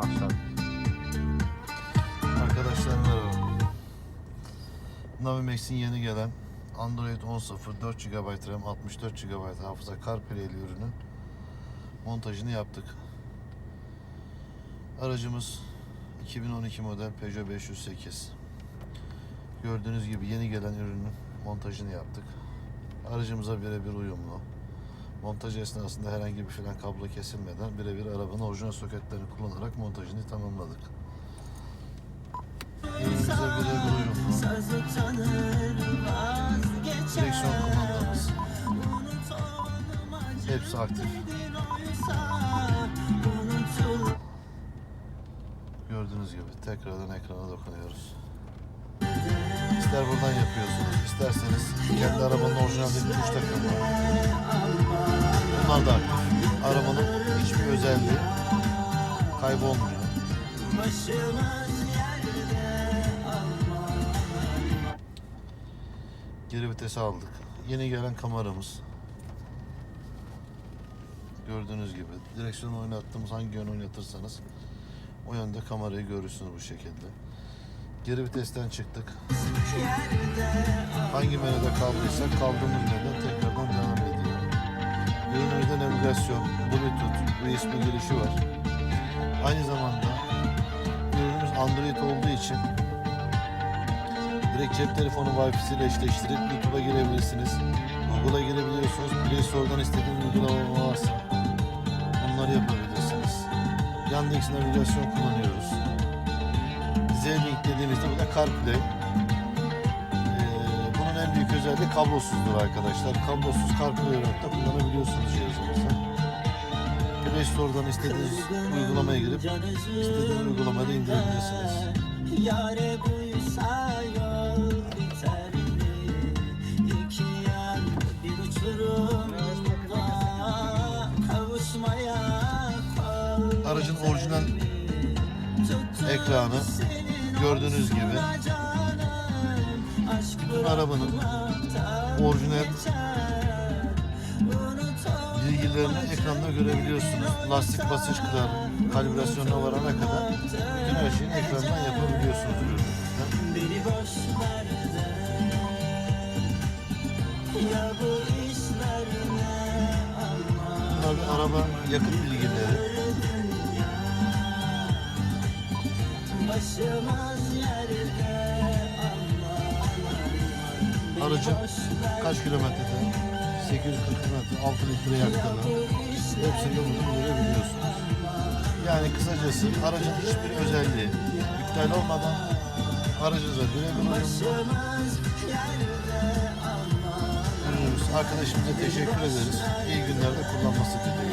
başladık. Arkadaşlar merhaba. Navimax'in yeni gelen Android 10.0 4 GB RAM 64 GB hafıza CarPlay'li ürünün montajını yaptık. Aracımız 2012 model Peugeot 508. Gördüğünüz gibi yeni gelen ürünün montajını yaptık. Aracımıza birebir uyumlu. Montaj esnasında herhangi bir filan kablo kesilmeden birebir arabanın orijinal soketlerini kullanarak montajını tamamladık. Elimize birebir uyumlu. Direksiyon kumandamız. Hepsi aktif. Gördüğünüz gibi tekrardan ekrana dokunuyoruz. İster buradan yapıyorsunuz, isterseniz kendi arabanın orijinaldeki tuş takımı. Bunlar aktif. Arabanın hiçbir özelliği kaybolmuyor. Geri vitesi aldık. Yeni gelen kameramız. Gördüğünüz gibi direksiyonu oynattığımız hangi yön oynatırsanız o yönde kamerayı görürsünüz bu şekilde. Geri vitesten çıktık. Hangi menüde kaldıysak kaldığımız ediyor. Ürünümüzde navigasyon, bluetooth, USB girişi var. Aynı zamanda ürünümüz Android olduğu için direkt cep telefonu Wi-Fi ile eşleştirip YouTube'a girebilirsiniz. Google'a girebiliyorsunuz. Play Store'dan istediğiniz uygulama varsa onları yapabilirsiniz. Yandex navigasyon kullanıyoruz. Z-Link dediğimizde bu da CarPlay. Özelliği kablosuzdur arkadaşlar. Kablosuz CarPlay olarak da kullanabiliyorsunuz cihazınızda. Play Store'dan istediğiniz uygulamaya girip istediğiniz uygulamayı indirebilirsiniz. Yare buysa yol biter mi? İki yan bir uçurumda kavuşmaya. Aracın orijinal ekranı gördüğünüz gibi arabanın orijinal bilgilerini ekranda görebiliyorsunuz. Lastik basınçlar, kalibrasyonuna varana kadar bütün her şeyi ekrandan yapabiliyorsunuz da araba yakıt bilgileri. Başımız yerde Aracın kaç kilometrede? 840 kilometre, 6 litre yaktığını hepsini burada görebiliyorsunuz. Yani kısacası aracın hiçbir özelliği iptal olmadan aracınıza ürünümüz. Arkadaşımıza teşekkür ederiz. İyi günlerde kullanması dileğiyle.